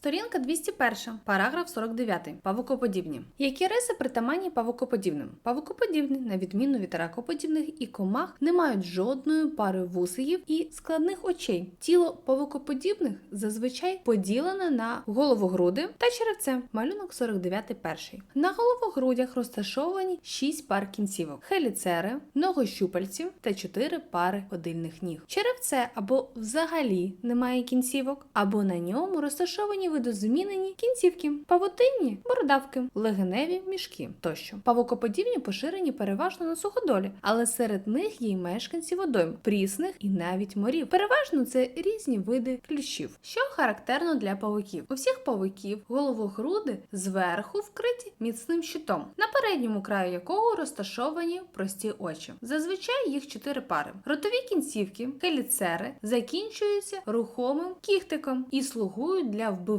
Сторінка 201, параграф 49. Павукоподібні. Які риси притаманні павукоподібним? Павукоподібні, на відміну від ракоподібних і комах, не мають жодної пари вусиків і складних очей. Тіло павукоподібних зазвичай поділене на головогруди та черевце. Малюнок 49 перший. На головогрудях розташовані 6 пар кінцівок: хеліцери, ногощупальців та 4 пари ходильних ніг. Черевце або взагалі немає кінцівок, або на ньому розташовані видозмінені кінцівки, павутинні бородавки, легеневі мішки тощо. Павукоподібні поширені переважно на суходолі, але серед них є й мешканці водойм, прісних і навіть морів. Переважно це різні види кліщів, що характерно для павуків. У всіх павуків головогруди зверху вкриті міцним щитом, на передньому краю якого розташовані прості очі. Зазвичай їх чотири пари. Ротові кінцівки, келіцери, закінчуються рухомим кіхтиком і слугують для вбивання,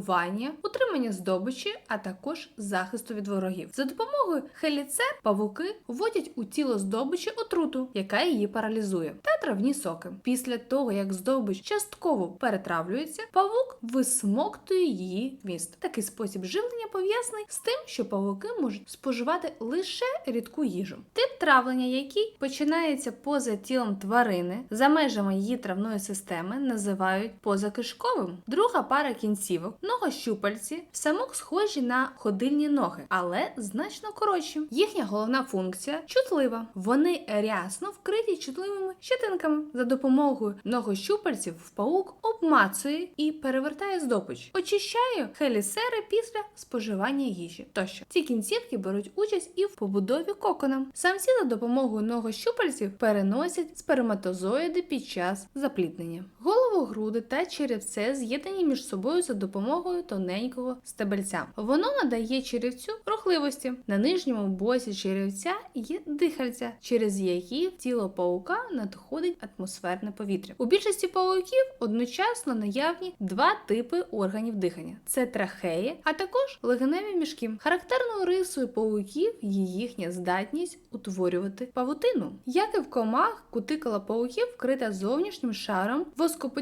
утримання здобичі, а також захисту від ворогів. За допомогою хеліцер павуки вводять у тіло здобичі отруту, яка її паралізує, та травні соки. Після того, як здобич частково перетравлюється, павук висмоктує її вміст. Такий спосіб живлення пов'язаний з тим, що павуки можуть споживати лише рідку їжу. Тип травлення, який починається поза тілом тварини за межами її травної системи, називають позакишковим. Друга пара кінцівок, ногощупальці, в самок схожі на ходильні ноги, але значно коротші. Їхня головна функція чутлива. Вони рясно вкриті чутливими щетинками. За допомогою ногощупальців в паук обмацує і перевертає здобич, очищає хелісери після споживання їжі. Тощо ці кінцівки беруть участь і в побудові кокона. Самці за допомогою ногощупальців переносять сперматозоїди під час запліднення. Груди та черевце з'єднані між собою за допомогою тоненького стебельця. Воно надає черевцю рухливості. На нижньому боці черевця є дихальця, через які в тіло паука надходить атмосферне повітря. У більшості пауків одночасно наявні два типи органів дихання: це трахеї, а також легеневі мішки. Характерною рисою пауків є їхня здатність утворювати павутину. Як і в комах, кутикула пауків вкрита зовнішнім шаром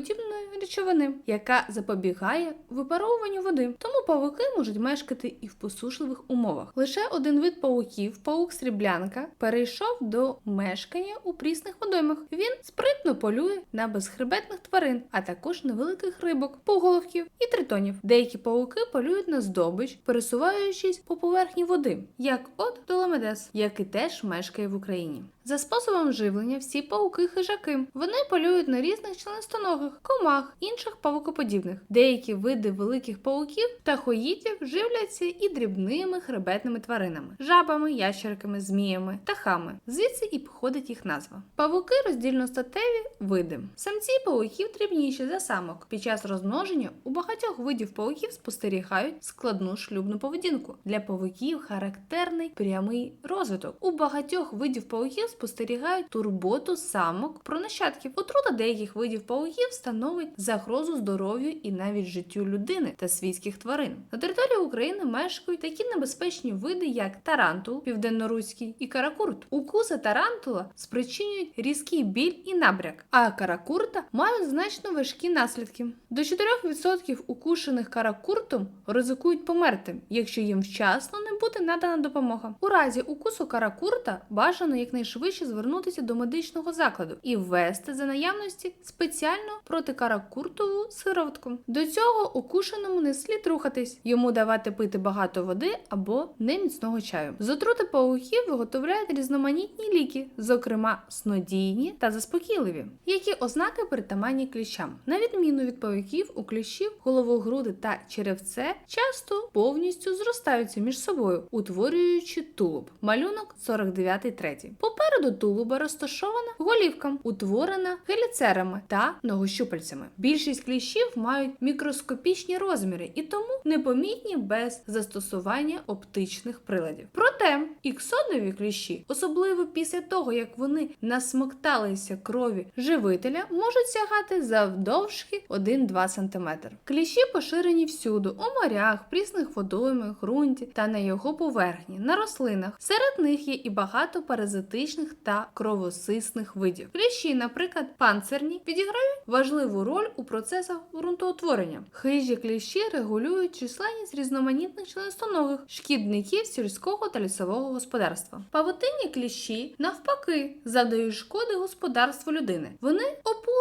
воскоподібної речовини, яка запобігає випаровуванню води. Тому павуки можуть мешкати і в посушливих умовах. Лише один вид пауків, паук сріблянка, перейшов до мешкання у прісних водоймах. Він спритно полює на безхребетних тварин, а також невеликих рибок, пуголовків і тритонів. Деякі пауки полюють на здобич, пересуваючись по поверхні води, як от Доломедес, який теж мешкає в Україні. За способом живлення всі пауки хижаки. Вони полюють на різних членистоногих, комах, інших павукоподібних. Деякі види великих пауків та хоїтів живляться і дрібними хребетними тваринами, жабами, ящерками, зміями, птахами. Звідси і походить їх назва. Павуки роздільностатеві види. Самці пауків дрібніші за самок. Під час розмноження у багатьох видів пауків спостерігають складну шлюбну поведінку. Для павуків характерний прямий розвиток. У багатьох видів пауків спостерігають турботу самок про нащадків. Отрута деяких видів пауків становить загрозу здоров'ю і навіть життю людини та свійських тварин. На території України мешкають такі небезпечні види, як тарантул, південноруський і каракурт. Укуси тарантула спричинюють різкий біль і набряк, а каракурта мають значно важкі наслідки. До 4% укушених каракуртом ризикують померти, якщо їм вчасно не буде надана допомога. У разі укусу каракурта бажано якнайшвидше звернутися до медичного закладу і ввести за наявності спеціальну протикаракуртову сироватку. До цього укушеному не слід рухатись, йому давати пити багато води або неміцного чаю. З отрути пауків виготовляють різноманітні ліки, зокрема снодійні та заспокійливі, які ознаки притаманні кліщам. На відміну від пауків, у кліщів головогруди та черевце часто повністю зростаються між собою, утворюючи тулуб. Малюнок 49-3. Попереду тулуба розташована голівка, утворена геліцерами та ногощупальцями. Більшість кліщів мають мікроскопічні розміри і тому непомітні без застосування оптичних приладів. Проте іксодові кліщі, особливо після того, як вони насмокталися крові живителя, можуть сягати завдовжки 1-2 см. Кліщі поширені всюди у морях, прісних водоймах, ґрунті та на його поверхні на рослинах. Серед них є і багато паразитичних та кровосисних видів. Кліщі, наприклад, панцирні, відіграють важливу роль у процесах ґрунтоутворення. Хижі кліщі регулюють численність різноманітних членистоногих шкідників сільського та лісового господарства. Павутинні кліщі, навпаки, завдають шкоди господарству людини. Вони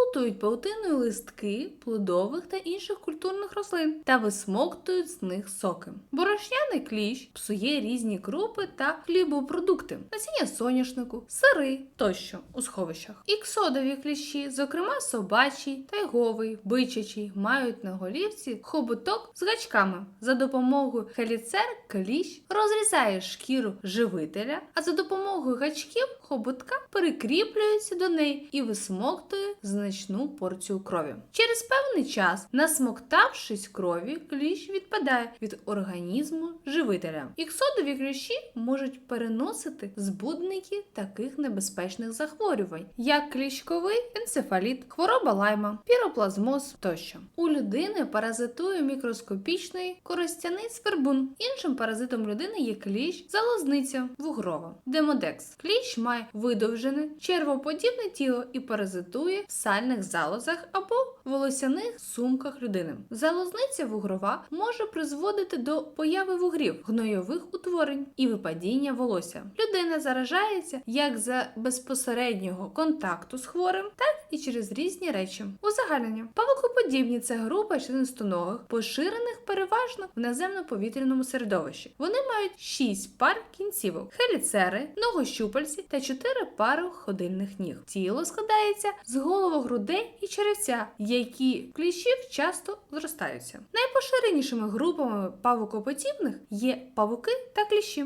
оплутують паутиною листки плодових та інших культурних рослин та висмоктують з них соки. Борошняний кліщ псує різні крупи та хлібопродукти, насіння соняшнику, сири тощо у сховищах. Іксодові кліщі, зокрема собачий, тайговий, бичачий, мають на голівці хоботок з гачками. За допомогою хеліцер кліщ розрізає шкіру живителя, а за допомогою гачків хоботка прикріплюється до неї і висмоктує значну порцію крові. Через певний час, насмоктавшись крові, кліщ відпадає від організму живителя. Іксодові кліщі можуть переносити збудники таких небезпечних захворювань, як кліщковий енцефаліт, хвороба лайма, піроплазмоз тощо. У людини паразитує мікроскопічний коростяний свербун. Іншим паразитом людини є кліщ, залозниця, вугрова, демодекс. Кліщ має видовжене червоподібне тіло і паразитує в сальних залозах або волосяних сумках людини. Залозниця вугрова може призводити до появи вугрів, гнойових утворень і випадіння волосся. Людина заражається як за безпосереднього контакту з хворим, так і через різні речі. Узагальнення. Павукоподібні це група членистоногих, поширених переважно в наземно-повітряному середовищі. Вони мають 6 пар кінцівок, хеліцери, ногощупальці та 4 пари ходильних ніг. Тіло складається з головогрудей і черевця, які в кліщів часто зростаються. Найпоширенішими групами павукоподібних є павуки та кліщі.